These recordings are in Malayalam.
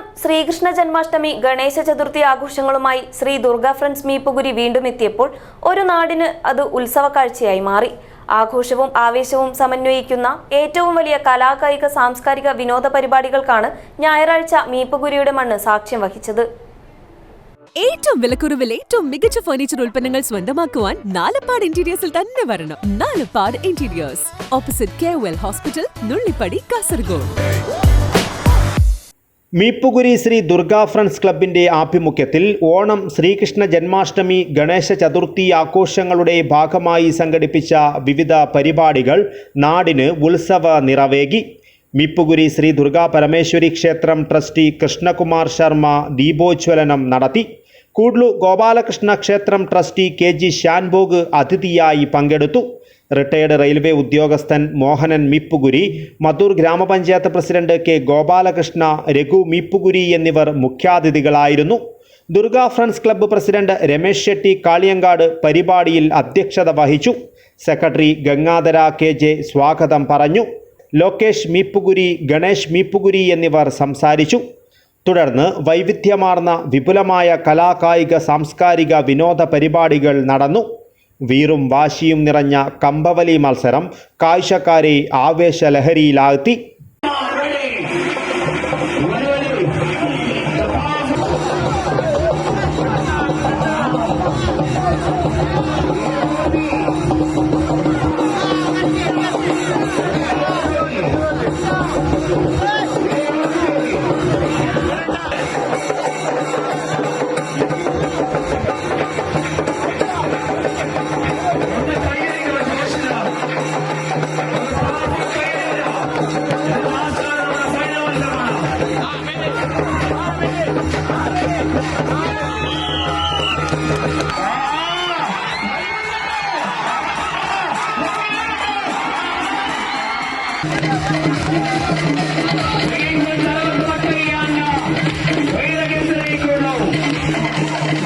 ഓണം ശ്രീകൃഷ്ണ ജന്മാഷ്ടമി ഗണേശ ചതുർത്ഥി ആഘോഷങ്ങളുമായി ശ്രീ ദുർഗ ഫ്രണ്ട്സ് മീപ്പുകുരി വീണ്ടും എത്തിയപ്പോൾ ഒരു നാടിന് അത് ഉത്സവ കാഴ്ചയായി മാറി. ആഘോഷവും ആവേശവും സമന്വയിക്കുന്ന ഏറ്റവും വലിയ കലാകായിക സാംസ്കാരിക വിനോദ പരിപാടികൾക്കാണ് ഞായറാഴ്ച മീപ്പുകുരിയുടെ മണ്ണ് സാക്ഷ്യം വഹിച്ചത്. ഏറ്റവും വിലക്കുറവിൽ ഏറ്റവും മികച്ച ഫർണിച്ചർ ഉൽപ്പന്നങ്ങൾ സ്വന്തമാക്കുവാൻ നാലപ്പാട് ഇന്റീരിയേഴ്സിൽ തന്നെ വരണം. Nalappad interiors opposite K hospital Nullippady Kasaragod Meeppukuri Sree Durga friends ക്ലബിന്റെ ആഭിമുഖ്യത്തിൽ ഓണം ശ്രീകൃഷ്ണ ജന്മാഷ്ടമി ഗണേശ ചതുർത്ഥി ആഘോഷങ്ങളുടെ ഭാഗമായി സംഘടിപ്പിച്ച വിവിധ പരിപാടികൾ നാടിന് ഉത്സവ നിറവേകി. മീപ്പുകുരി ശ്രീ ദുർഗാ പരമേശ്വരി ക്ഷേത്രം ട്രസ്റ്റി കൃഷ്ണകുമാർ ശർമ്മ ദീപോജ്വലനം നടത്തി. കൂഡ്ലു ഗോപാലകൃഷ്ണ ക്ഷേത്രം ട്രസ്റ്റി കെ ജി ഷാൻബോഗ് അതിഥിയായി പങ്കെടുത്തു. റിട്ടയർഡ് റെയിൽവേ ഉദ്യോഗസ്ഥൻ മോഹനൻ മീപ്പുകുരി മധൂർ ഗ്രാമപഞ്ചായത്ത് പ്രസിഡന്റ് കെ ഗോപാലകൃഷ്ണ രഘു മീപ്പുകുരി എന്നിവർ മുഖ്യാതിഥികളായിരുന്നു. Durga friends club president Ramesh Shetty Kaliyangad പരിപാടിയിൽ അധ്യക്ഷത വഹിച്ചു. സെക്രട്ടറി ഗംഗാധര കെ ജെ സ്വാഗതം പറഞ്ഞു. ലോകേഷ് മീപ്പുകുരി ഗണേഷ് മീപ്പുകുരി എന്നിവർ സംസാരിച്ചു. തുടർന്ന് വൈവിധ്യമാർന്ന വിപുലമായ കലാകായിക സാംസ്കാരിക വിനോദ പരിപാടികൾ നടന്നു. വീറും വാശിയും നിറഞ്ഞ കമ്പവലി മത്സരം കാഴ്ചക്കാരെ ആവേശലഹരിയിലാഴ്ത്തി.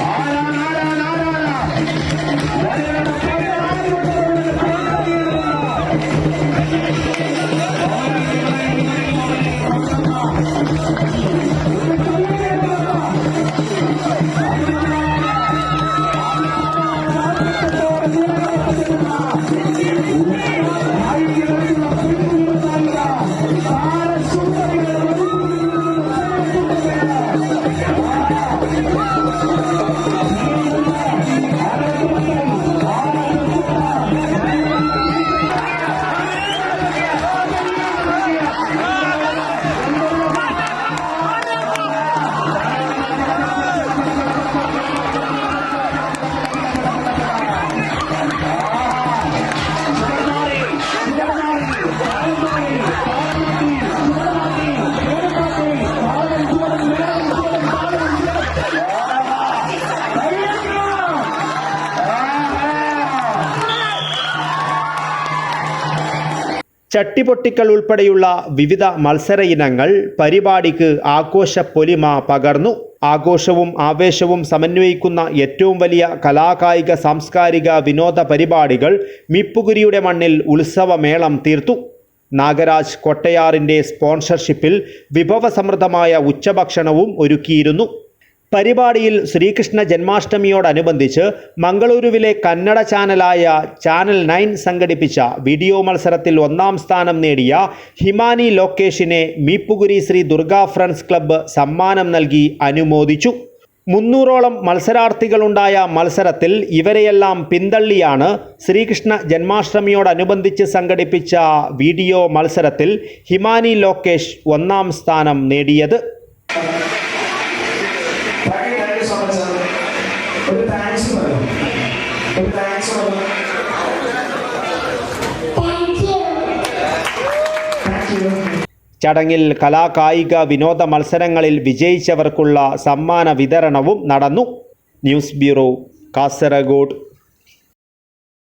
ఆంధ్ర ചട്ടിപൊട്ടിക്കൽ ഉൾപ്പെടെയുള്ള വിവിധ മത്സര ഇനങ്ങൾ പരിപാടിക്ക് ആഘോഷ പൊലിമ പകർന്നു. ആഘോഷവും ആവേശവും സമന്വയിക്കുന്ന ഏറ്റവും വലിയ കലാകായിക സാംസ്കാരിക വിനോദ പരിപാടികൾ മിപ്പുകുരിയുടെ മണ്ണിൽ ഉത്സവമേളം തീർത്തു. നാഗരാജ് കൊട്ടയാറിന്റെ സ്പോൺസർഷിപ്പിൽ വിഭവസമൃദ്ധമായ ഉച്ചഭക്ഷണവും ഒരുക്കിയിരുന്നു. പരിപാടിയിൽ ശ്രീകൃഷ്ണ ജന്മാഷ്ടമിയോടനുബന്ധിച്ച് മംഗളൂരുവിലെ കന്നഡ ചാനലായ ചാനൽ നയൻ സംഘടിപ്പിച്ച വീഡിയോ മത്സരത്തിൽ ഒന്നാം സ്ഥാനം നേടിയ ഹിമാനി ലോക്കേഷിനെ മീപ്പുകുരി ശ്രീ ദുർഗാ ഫ്രണ്ട്സ് ക്ലബ്ബ് സമ്മാനം നൽകി അനുമോദിച്ചു. മുന്നൂറോളം മത്സരാർത്ഥികളുണ്ടായ മത്സരത്തിൽ ഇവരെയെല്ലാം പിന്തള്ളിയാണ് ശ്രീകൃഷ്ണ ജന്മാഷ്ടമിയോടനുബന്ധിച്ച് സംഘടിപ്പിച്ച വീഡിയോ മത്സരത്തിൽ ഹിമാനി ലോക്കേഷ് ഒന്നാം സ്ഥാനം നേടിയത്. ചടങ്ങിൽ കലാകായിക വിനോദ മത്സരങ്ങളിൽ വിജയിച്ചവർക്കുള്ള സമ്മാന വിതരണവും നടന്നു. News bureau Kasaragod.